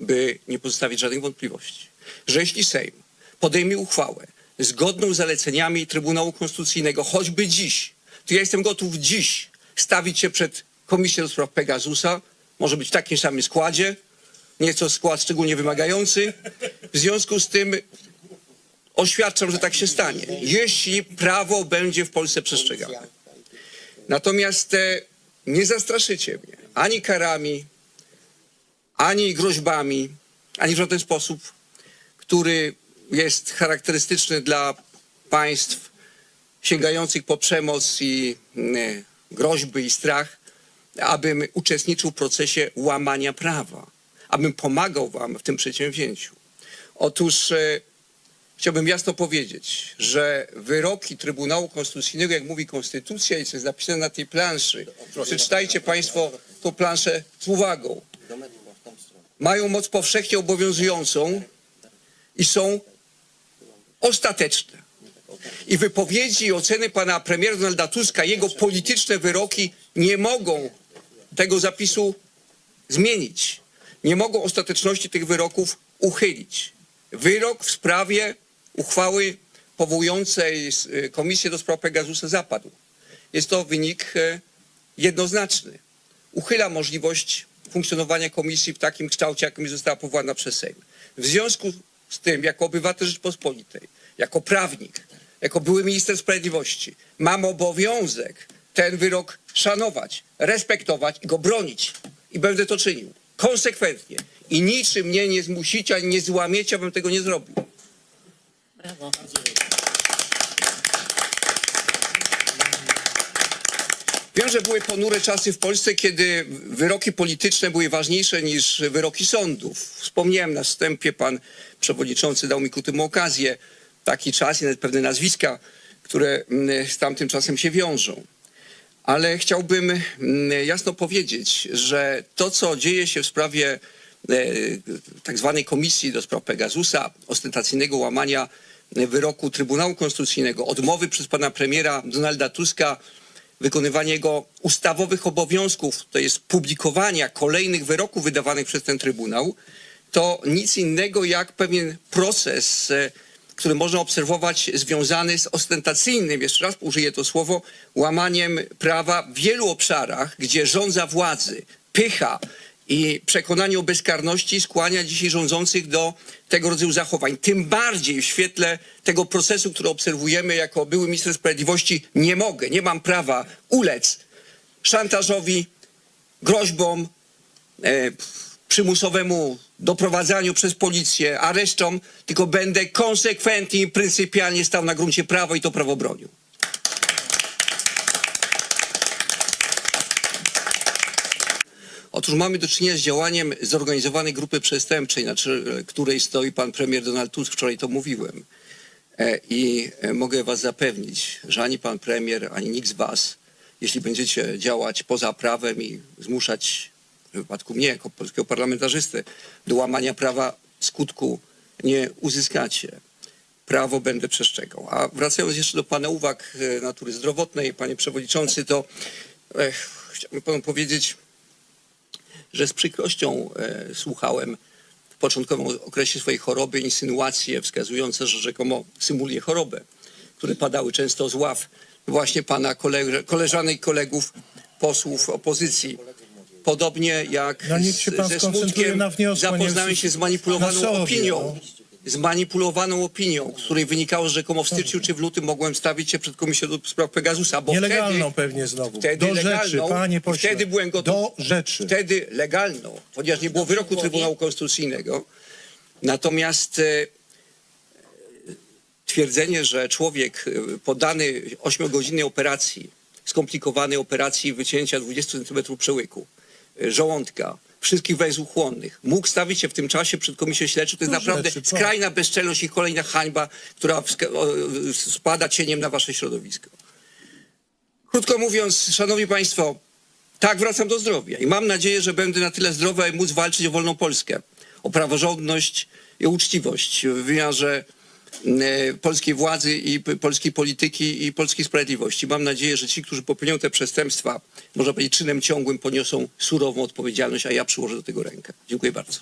by nie pozostawić żadnych wątpliwości, że jeśli Sejm podejmie uchwałę zgodną z zaleceniami Trybunału Konstytucyjnego, choćby dziś, to ja jestem gotów dziś stawić się przed Komisję do spraw Pegasusa, może być w takim samym składzie, nieco skład szczególnie wymagający. W związku z tym oświadczam, że tak się stanie, jeśli prawo będzie w Polsce przestrzegane. Natomiast e, nie zastraszycie mnie ani karami, ani groźbami, ani w żaden sposób, który jest charakterystyczny dla państw sięgających po przemoc i mm, groźby i strach, abym uczestniczył w procesie łamania prawa, abym pomagał wam w tym przedsięwzięciu. Otóż e, chciałbym jasno powiedzieć, że wyroki Trybunału Konstytucyjnego, jak mówi Konstytucja i co jest napisane na tej planszy, przeczytajcie Państwo tą planszę z uwagą, mają moc powszechnie obowiązującą i są ostateczne. I wypowiedzi i oceny pana premiera Donalda Tuska, jego polityczne wyroki nie mogą tego zapisu zmienić. Nie mogą ostateczności tych wyroków uchylić. Wyrok w sprawie uchwały powołującej Komisję do spraw Pegasusa zapadł. Jest to wynik e, jednoznaczny. Uchyla możliwość funkcjonowania komisji w takim kształcie, jakim została powołana przez Sejm. W związku z tym, jako obywatel Rzeczpospolitej, jako prawnik, jako były minister sprawiedliwości, mam obowiązek ten wyrok szanować, respektować i go bronić. I będę to czynił konsekwentnie. I niczym mnie nie zmusicie, ani nie złamiecie, abym tego nie zrobił. Brawo. Wiem, że były ponure czasy w Polsce, kiedy wyroki polityczne były ważniejsze niż wyroki sądów. Wspomniałem na wstępie, pan przewodniczący dał mi ku temu okazję. Taki czas i nawet pewne nazwiska, które mm, z tamtym czasem się wiążą. Ale chciałbym mm, jasno powiedzieć, że to, co dzieje się w sprawie e, tak zwanej komisji do spraw Pegasusa, ostentacyjnego łamania wyroku Trybunału Konstytucyjnego, odmowy przez pana premiera Donalda Tuska wykonywania jego ustawowych obowiązków, to jest publikowania kolejnych wyroków wydawanych przez ten Trybunał, to nic innego jak pewien proces, e, który można obserwować związany z ostentacyjnym, jeszcze raz użyję to słowo, łamaniem prawa w wielu obszarach, gdzie rządza władzy, pycha i przekonanie o bezkarności skłania dzisiaj rządzących do tego rodzaju zachowań. Tym bardziej w świetle tego procesu, który obserwujemy jako były minister sprawiedliwości, nie mogę, nie mam prawa ulec szantażowi, groźbom, e, przymusowemu doprowadzaniu przez policję, aresztom, tylko będę konsekwentnie i pryncypialnie stał na gruncie prawa i to prawo bronił. Otóż mamy do czynienia z działaniem zorganizowanej grupy przestępczej, na której stoi pan premier Donald Tusk, wczoraj to mówiłem. E, I e, mogę was zapewnić, że ani pan premier, ani nikt z was, jeśli będziecie działać poza prawem i zmuszać, w wypadku mnie jako polskiego parlamentarzysty, do łamania prawa skutku nie uzyskacie. Prawo będę przestrzegał. A wracając jeszcze do pana uwag e, natury zdrowotnej, panie przewodniczący, to e, chciałbym panu powiedzieć, że z przykrością e, słuchałem w początkowym okresie swojej choroby insynuacje wskazujące, że rzekomo symuluje chorobę, które padały często z ław właśnie pana koleg- koleżanek i kolegów posłów opozycji. Podobnie jak No pan ze smutkiem zapoznałem się z manipulowaną opinią. No. Z manipulowaną opinią, z której wynikało, że rzekomo w styczniu czy w lutym mogłem stawić się przed Komisją do spraw Pegasusa, bo Nielegalną wtedy, pewnie znowu. wtedy Do legalną, rzeczy, panie pośle. wtedy byłem gotów. Do rzeczy. Wtedy legalną, ponieważ nie było wyroku Trybunału Konstytucyjnego. Natomiast e, twierdzenie, że człowiek e, poddany 8-godzinnej operacji, skomplikowanej operacji wycięcia 20 cm przełyku, e, żołądka, wszystkich węzłów chłonnych, mógł stawić się w tym czasie przed komisją śledczą, to jest naprawdę rzeczy, skrajna bezczelność i kolejna hańba, która wska- o, spada cieniem na wasze środowisko. Krótko mówiąc, szanowni państwo, tak wracam do zdrowia. I mam nadzieję, że będę na tyle zdrowy, aby móc walczyć o wolną Polskę, o praworządność i uczciwość w wymiarze polskiej władzy i polskiej polityki i polskiej sprawiedliwości. Mam nadzieję, że ci, którzy popełnią te przestępstwa, można powiedzieć czynem ciągłym, poniosą surową odpowiedzialność, a ja przyłożę do tego rękę. Dziękuję bardzo.